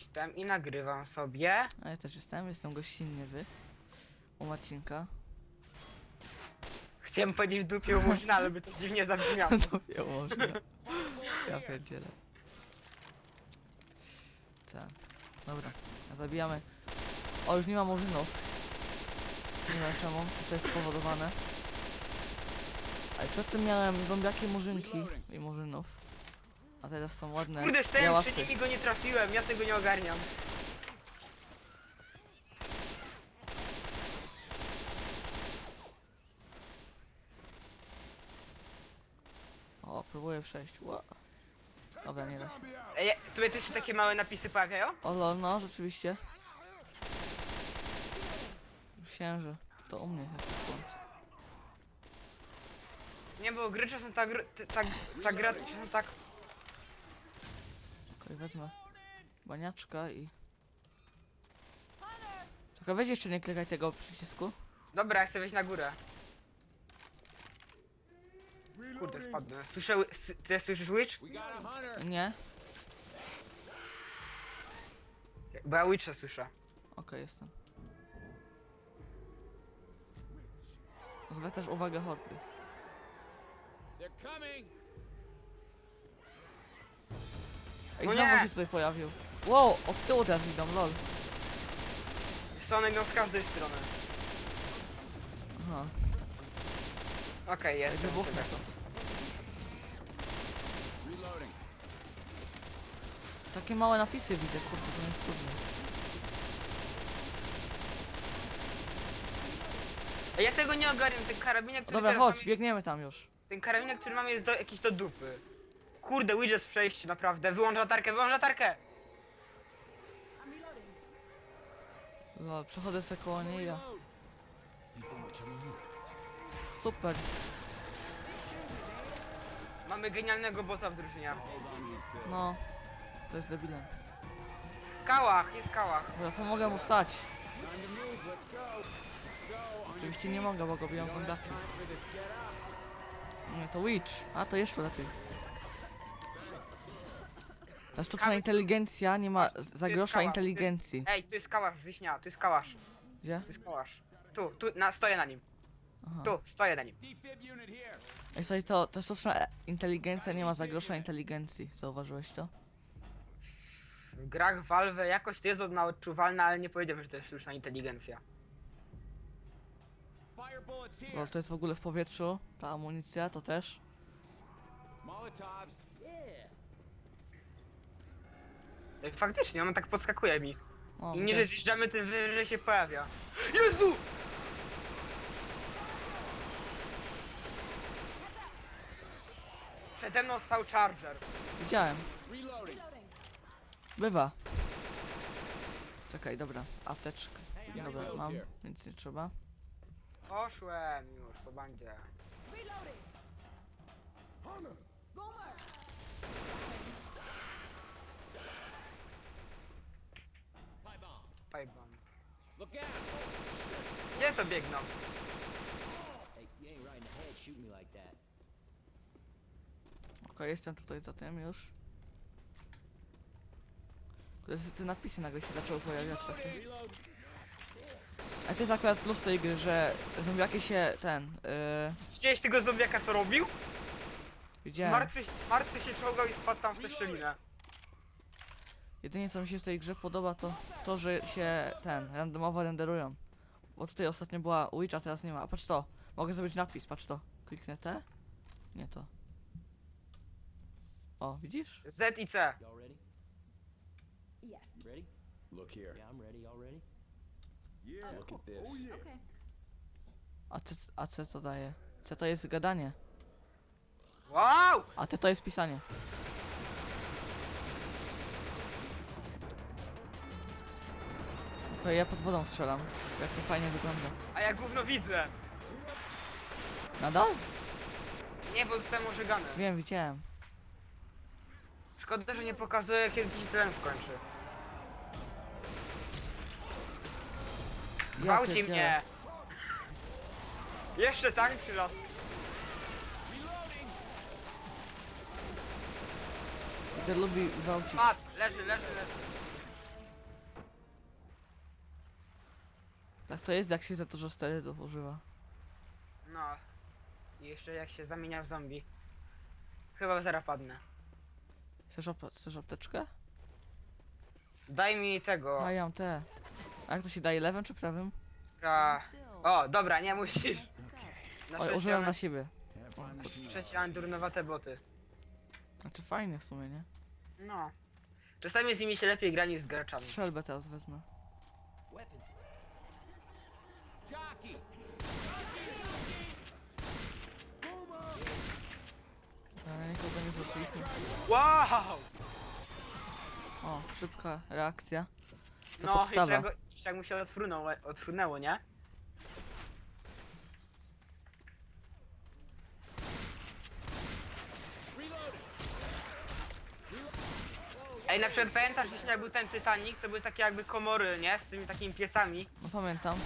jestem i nagrywam sobie. A ja też jestem, jestem gościnnie wy. U Marcinka. Chciałem powiedzieć w dupie Murzyna, ale by to dziwnie zabrzmiało. To nie można. Ja pierdzielę. Tak. Dobra, zabijamy. O, już nie ma murzynów. Nie wiem czemu, to jest spowodowane. Ale przedtem miałem zombiaki murzynki i murzynów. A teraz są ładne Kurde, stałem białasy. przy nim i go nie trafiłem, ja tego nie ogarniam. O, próbuję przejść. Ła. Dobra, nie da się. Ej, tutaj też się takie małe napisy pojawiają? O lol, no rzeczywiście. Myślałem, że to u mnie jakiś błąd. Nie, bo gry czasem tak, tak, ta gra czasem tak... Okej, wezmę baniaczka i... Czekaj, weź jeszcze nie klikaj tego przycisku. Dobra, ja chcę wejść na górę. Kurde, spadłem. Słyszę, s- ty słyszysz Witch? Nie? Bo ja Witcha słyszę. Okej, jestem. Zwracasz uwagę hordy. They're coming! Ej, No znowu nie! się tutaj pojawił. Wow, od tyłu teraz idą, lol. Są one idą z każdej strony. Aha, Okej, jest. wybuchnę to. Reloading. Takie małe napisy widzę, kurde, to jest trudne. Ej, Ja tego nie ogarniam, ten karabinek, który Dobra, teraz chodź, mam biegniemy tam już. jest, Ten karabinek, który mam jest do, jakiś do dupy. Kurde, jest w przejściu, naprawdę. Wyłącz latarkę, wyłącz latarkę! Lol, przechodzę sobie koło niej ja. Super. Mamy genialnego bota w drużynie. No, to jest debilem. Kałach, jest kałach. Dobra, pomogę mu stać. Oczywiście nie mogę, bo go biją zombiaki. Nie, to Witch. A, to jeszcze lepiej. Ta sztuczna Kawy- inteligencja nie ma z- zagrosza kała. inteligencji. Ej, tu jest kałasz, wiśnia, tu jest kałasz. Gdzie? Tu jest kałasz. Tu, tu, na, stoję na nim. Aha. Tu, stoję na nim. Ej, słuchaj, to ta sztuczna e- inteligencja nie ma zagrosza inteligencji. Zauważyłeś to? W grach Valve jakoś to jest odczuwalna, ale nie powiedziałbym, że to jest sztuczna inteligencja. Lol, to jest w ogóle w powietrzu. Ta amunicja to też. Molotovs. Yeah. Ej, faktycznie, ona tak podskakuje mi. O, Im niżej też. zjeżdżamy, tym wyżej się pojawia. Jezu! Przede mną stał Charger. Widziałem. Reloading. Bywa. Czekaj, dobra. Apteczkę. got Dobra, mam, więc nie trzeba. Poszłem już po bandzie. Pipe Look out. Gdzie to biegną? Hey, you ain't right in the head shooting me like that. Okej, jestem tutaj za tym już. To jest, te napisy nagle się zaczęły pojawiać takie. Reload. A to jest akurat plus tej gry, że zombiaki się ten, yy, Widziałeś tego zombiaka co robił? widziałem. Martwy, martwy się czołgał i spadł tam w tę szczelinę. Jedynie co mi się w tej grze podoba to to, że się ten, randomowo renderują. Bo tutaj ostatnio była Witch, a teraz nie ma. A patrz to, mogę zrobić napis, patrz to. Kliknę te? Nie to. O, widzisz? Z i C. Y'all ready? Yes. Ready? Look here. Yeah, I'm ready. Y'all ready? Yeah. Look at this. Okay. A C, a C co daje? C to jest gadanie, Wow! a T to jest pisanie. Okej, ja pod wodą strzelam. Jak to fajnie wygląda. A ja gówno widzę. Nadal? Nie, bo zostałem ożegany. Wiem, widziałem. Szkoda, że nie pokazuje kiedy ci tlen skończy. Ja Gwałci pierdzielę. mnie! Jeszcze tank przylazł. Peter lubi gwałcić. Pat, leży, leży, leży. Tak to jest, jak się za dużo sterydów używa. No. I jeszcze jak się zamienia w zombie. Chyba zaraz padnę. Chcesz, ap chcesz apteczkę? Daj mi tego. A ja mam te. A jak to się daje, lewym czy prawym? A... O, dobra, nie musisz. Na Oj, szczęście użyłem na siebie. Mam durnowate boty. Znaczy fajnie w sumie, nie? No. Czasami z nimi się lepiej gra niż z graczami. Strzelbę teraz wezmę. Weapons. Jockey! Ale nikogo nie zwróciliśmy. Wow! O, szybka reakcja. To No, jeszcze podstawa. jak, go- jeszcze jak mu się odfrunął, odfrunęło, nie? Na przykład pamiętasz, jeśli jak był ten Titanic, to były takie jakby komory, nie? Z tymi takimi piecami, No pamiętam.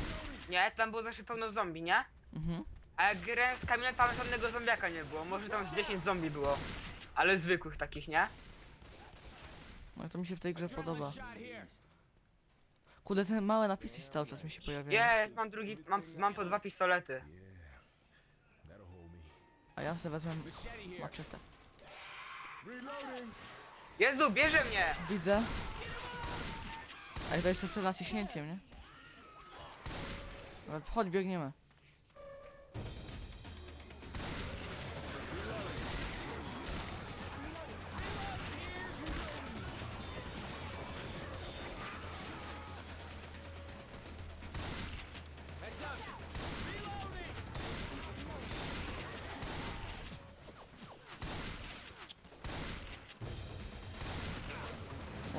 nie? Tam było zawsze pełno zombie, nie? Mhm. A jak grałem z Kamilem, tam żadnego zombiaka nie było. Może tam z 10 zombie było. Ale zwykłych takich, nie? No to mi się w tej grze podoba. Kurde, te małe napisy się cały czas mi się pojawiają. Jest, mam drugi, mam, mam po dwa pistolety. A ja sobie wezmę Machete here. Jezu, bierze mnie! Widzę. Ej, to jeszcze przed naciśnięciem, nie? Ale Chodź, biegniemy.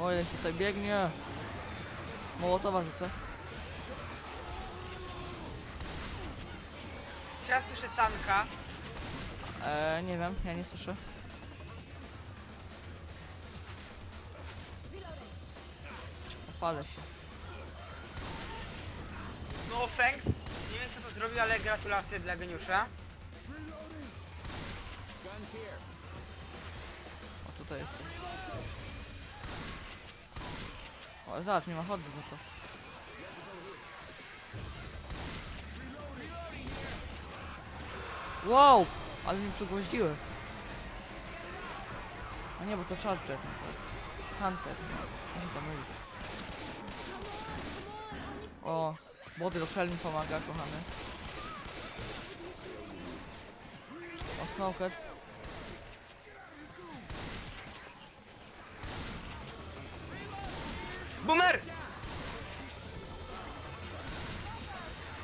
O, ile tutaj biegnie. Mołotowa rzucę. Czy ja słyszę tanka? Eee, nie wiem, ja nie słyszę. Opalę się. No thanks. Nie wiem kto to zrobił, ale gratulacje dla geniusza. O, tutaj jestem. O, zobacz, nie ma chody za to. Wow! Ale mi przygwoździły. A nie, bo to Charger. no Hunter. No, jak się to mówi. O, młody Roszel pomaga, kochany. O, Smoker. Boomer!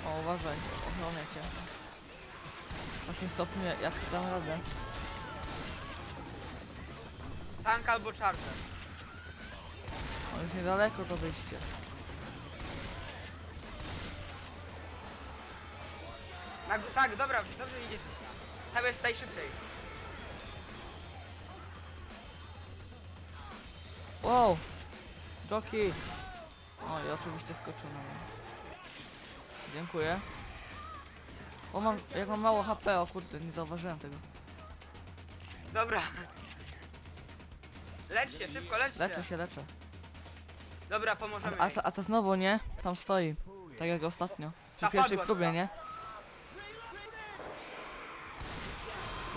O, uważaj, ochronię cię. W takim stopniu, jak dam radę. Tank albo charger. O, już niedaleko to wyjście. Na, gó- tak, dobra, dobrze idziesz. Tam jest tutaj szybciej. Wow! Joki! O, i oczywiście skoczył na mnie. Dziękuję. O, mam, jak mam mało HP, o kurde, nie zauważyłem tego. Dobra. Lecz się, szybko, lecz się. Leczę się, leczę. Dobra, pomożemy A, a, jej. to, a to znowu, nie? Tam stoi. Tak jak ostatnio. Przy Ta pierwszej padła próbie, chyba. nie?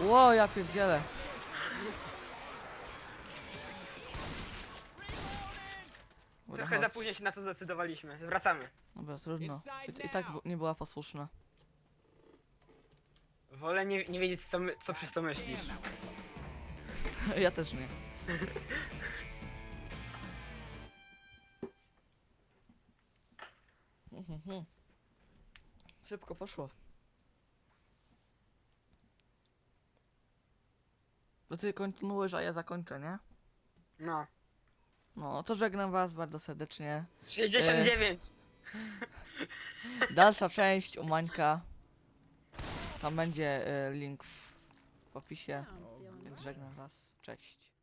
Ło, ja pierdzielę. Dobra, Trochę za chodź. późno się na to zdecydowaliśmy. Wracamy. Dobra, trudno. Inside I, i tak bu- nie była posłuszna. Wolę nie, nie wiedzieć co, my, co przez to myślisz. ja też nie. Mhm. Szybko poszło. To ty kontynuujesz, a ja zakończę, nie? No. No, to żegnam was bardzo serdecznie. 69! Dalsza część u Mańka. Tam będzie y, link w, w opisie. Więc żegnam was. Cześć.